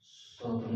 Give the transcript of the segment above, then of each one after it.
что-то.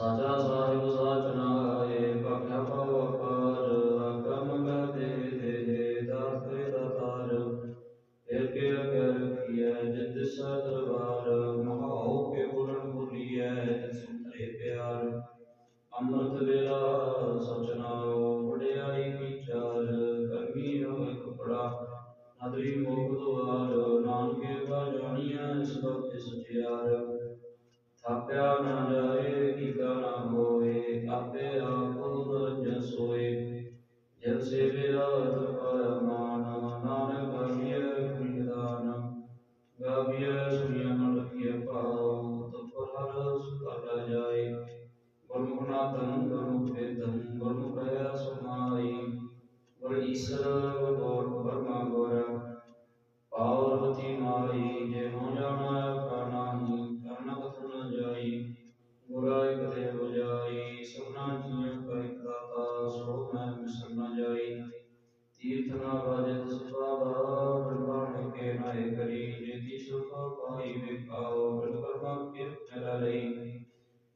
사자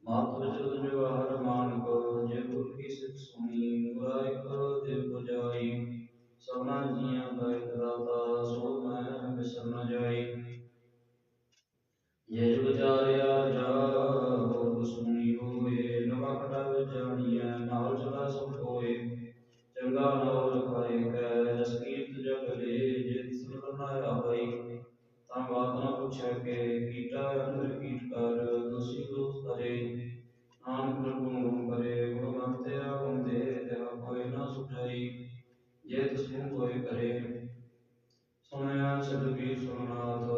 啊所以这次这个 सदगुरुनाथ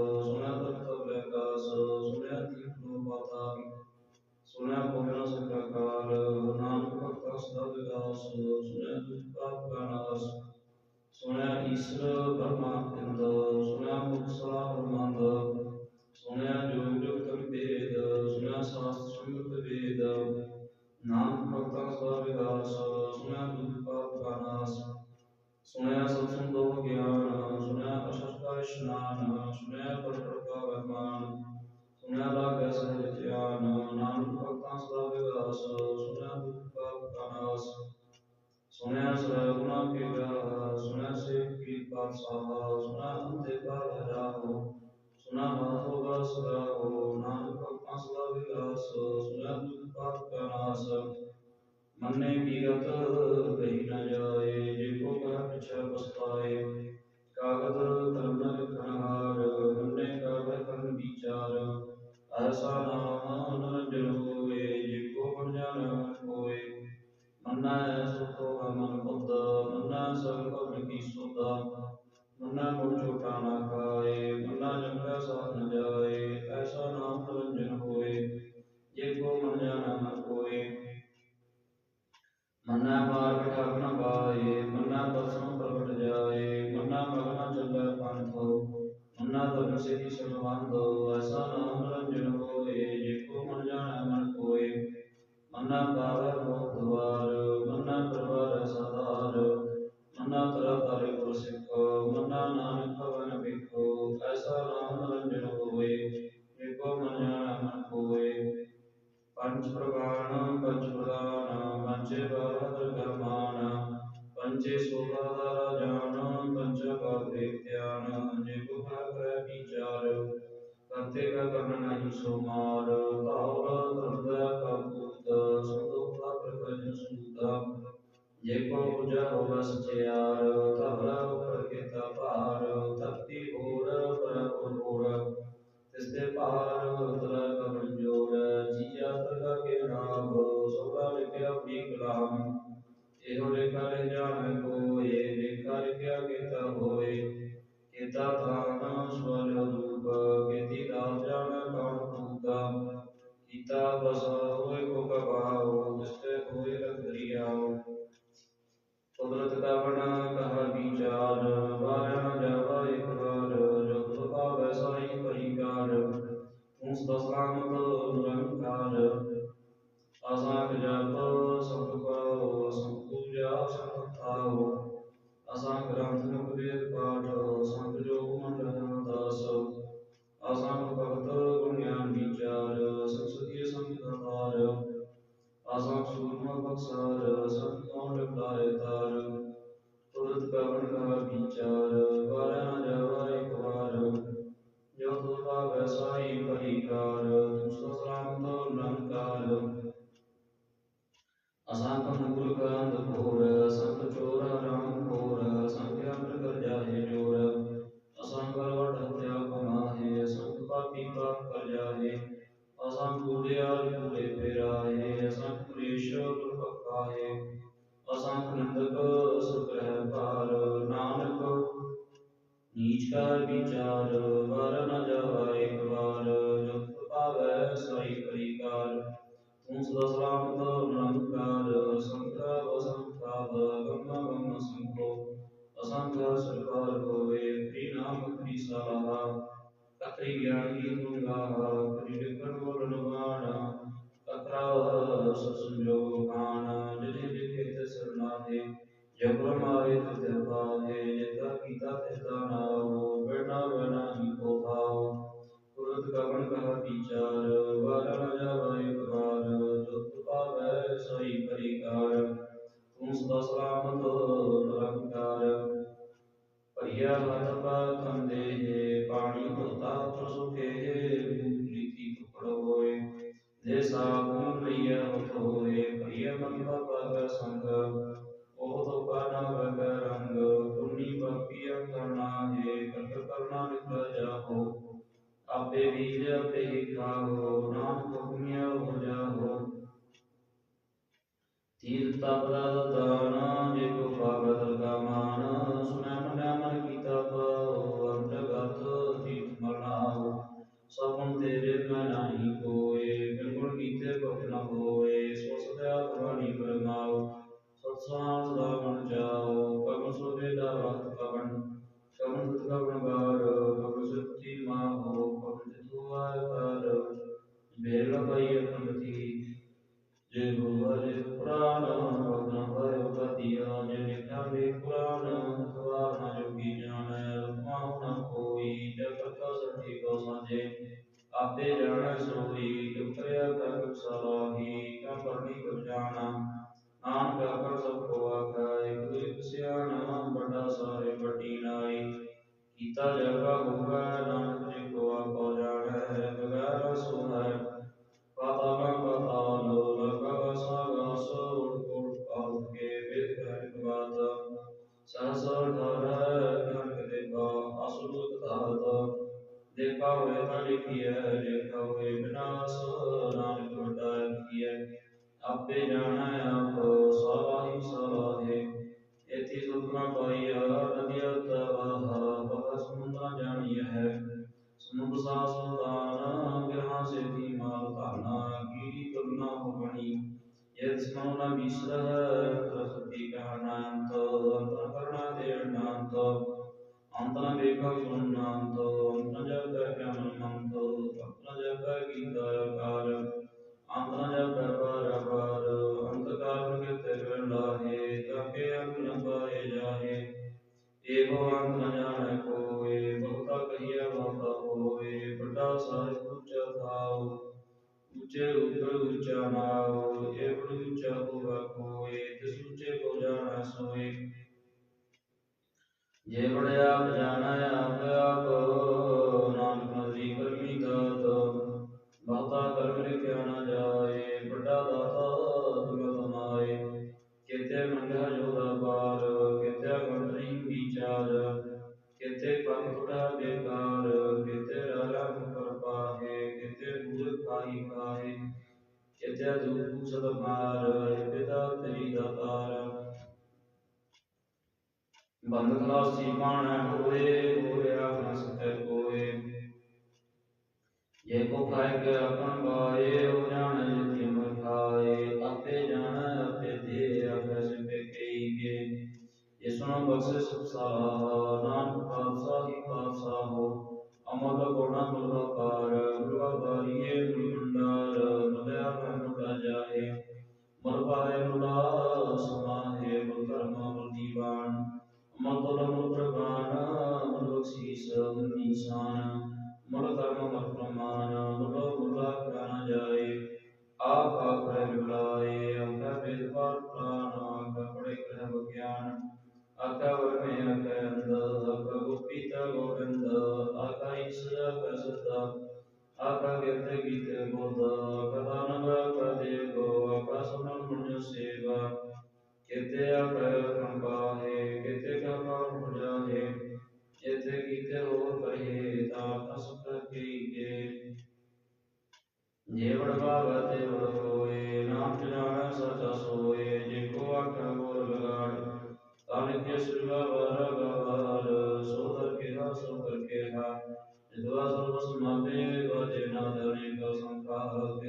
ਪ੍ਰਗਾਸ ਸੁਨੈ ਦੁਖ ਪ੍ਰਗਾਸ ਸੁਨੈ ਸਰਗੁਣਾ ਕੀ ਗ੍ਰਹ ਸੁਨੈ ਸੇ ਕੀ ਪਾਸਾਹ ਸੁਨੈ ਅੰਤੇ ਪਾਵ ਰਾਹੋ ਸੁਨੈ ਮਾਧੋ ਵਸ ਰਾਹੋ ਨਾਨਕ ਭਗਤਾਂ ਸਦਾ ਵਿਗਾਸ ਸੁਨੈ ਦੁਖ ਪ੍ਰਗਾਸ ਮੰਨੇ ਕੀ ਗਤ ਕਹੀ ਨ ਜਾਏ, ਜੇ ਕੋ ਕਾ ਪਿਛਾ ਪਸਤਾਏ ਕਾਗਦ ਝੂਠਾ ਨਾ ਖਾਏ ਮਨ ਨਾਨਕ ਸਰਨ ਜਾਏ। ਸੁਮਾਰ ਕਾਵਰਾ ਕਰਦਾ ਕਪੂਤ ਸੰਦੋਖਾ ਪ੍ਰਕਜ ਸੂਤਾ। ਜੇ ਕੋ ਪੂਜਾ ਹੋਵੇ ਸਚਿਆਰ ਕਬਰਾ ਉਪਰ ਕੇ ਤਪਾਰ ਤਪਤੀ ਹੋਰ ਪਰ ਹੋਰ। ਤਿਸ ਤੇ ਪਾਰ ਉਤਰਾ ਕਮਲ ਜੋੜ, ਜੀਆ ਤਰਗਾ ਕੇ ਨਾਮ ਸੋਗਾ ਲਿਖਿਆ ਵੀ ਕਲਾਮ ਇਹੋ ਰੇਖਾ ਲੈ ਜਾਣ ਕੋਏ ਰੇਖਾ ਲਿਖਿਆ ਕੀਤਾ ਹੋਏ। ਕੀਤਾ ਤਾਂ ਸਵਲ ਰੂਪ ਉਸ ਦਾ ਸਲਾਮਤ ਅਲੰਕਾਰ ਪਰਿਆ ਮਤ ਜੇ ਬੜਿਆ ਜਾਣਾ ਆਪ ਆਪ Lamba. Lord and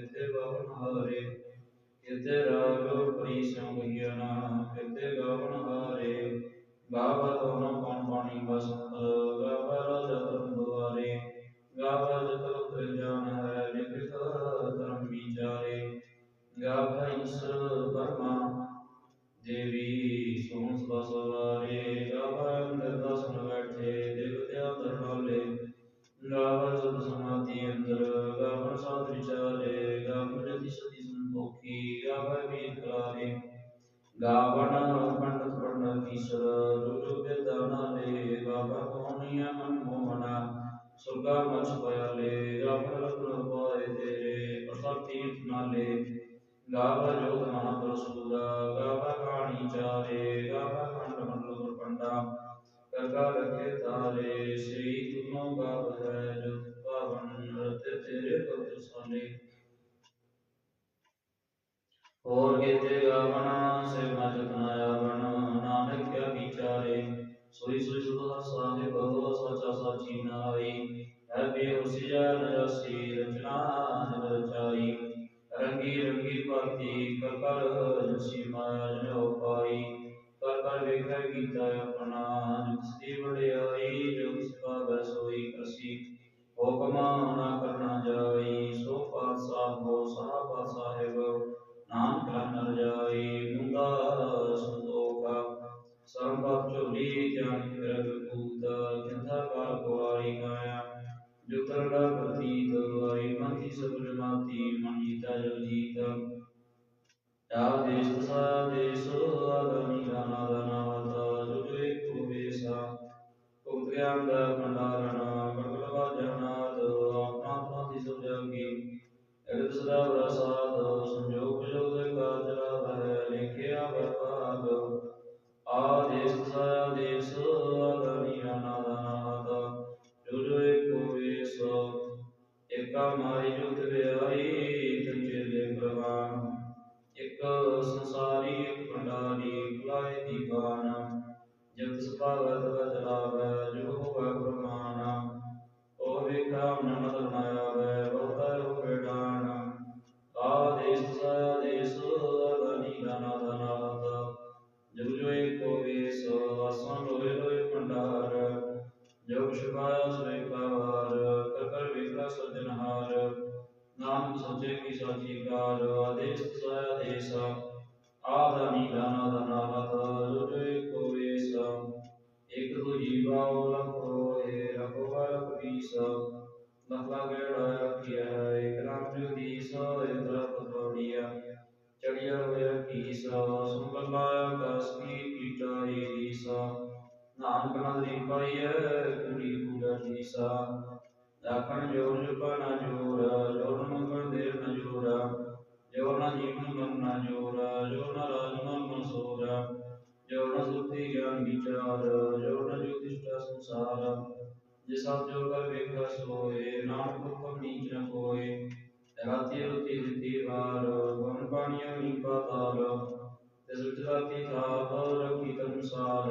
କେତେ ଗବଣ ହରେ କେତେ ରାଗ ପରିଶ୍ରମ କେତେ ଗବଣ ହରେ ବାବା ଧନ କଣ କଣ ବସନ୍ତ ଗବାର ଯତ୍ନ ଗବାର ଯତ୍ନ ਗਾਵਾ ਜੋਤ ਮਹਾਪੁਰਸ਼ ਪੂਰਾ ਗਾਵਾ ਕਾਣੀ ਚਾਰੇ। ਭਾਤੀ ਕਰ ਕਰ ਜਸੀ ਮਾਇਆ ਜਨ ਉਪਾਈ ਕਰ ਕਰ ਵੇਖੈ ਕੀਤਾ ਆਪਣਾ, ਜਿਸ ਦੀ ਵਡਿਆਈ Divyanga Pandara ਸਾ। ਦਾਖਣ ਜੋਰ ਜੁਪਾ ਨਾ ਜੋਰ ਜੋਰ ਮੰਗਣ ਦੇਵ ਨਾ ਜੋਰ। ਜੋਰ ਨਾ ਜੀਵਨ ਮਨ ਨਾ ਜੋਰ ਜੋਰ ਨਾ ਰਾਜ ਮਨ ਮਨਸੂਰ ਜੋਰ ਨਾ ਸੁਤੀ ਗਿਆਨ ਵਿਚਾਰ ਜੋਰ ਨਾ ਜੋਤਿਸ਼ਟਾ ਸੰਸਾਰ। ਜੇ ਸਭ ਜੋ ਕਰ ਵੇਖਾ ਸੋਏ ਨਾਮ ਹੁਕਮ ਨੀਚ ਨ ਕੋਏ। ਰਾਤੀ ਰੁਤੀ ਹਿੰਦੀ ਵਾਰ, ਗੁਣ ਪਾਣੀਆਂ ਨੀ ਪਾਤਾਲ। ਤੇ ਸੁਚਰਾਤੀ ਥਾਪ, ਰਖੀ ਤਨੁਸਾਰ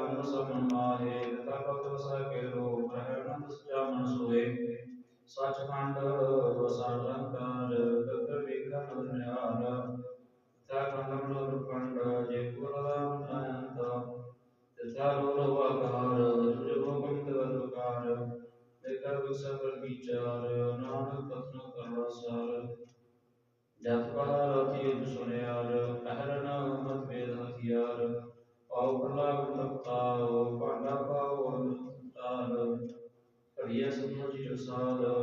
ਗੁਣ ਸਮਨ ਮਾਹੇ ਤਤਾ ਭਗਤ ਵਸਾ ਕੇਲੋ ਰਹਿਣ ਤੁਸਿਆ ਮਨ ਸੋਏ ਸਚਖੰਡ ਵਸਾ ਰੰਕਾਰ ਤਤ ਵਿਖਨ ਨਿਆਰ ਤਤਾ ਕੰਦਮ salam.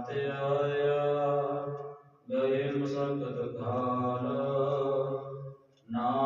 ਧਿਆਇਆ ਗਏ ਮੁਸਕਤ ਘਾਲ ਨਾਮ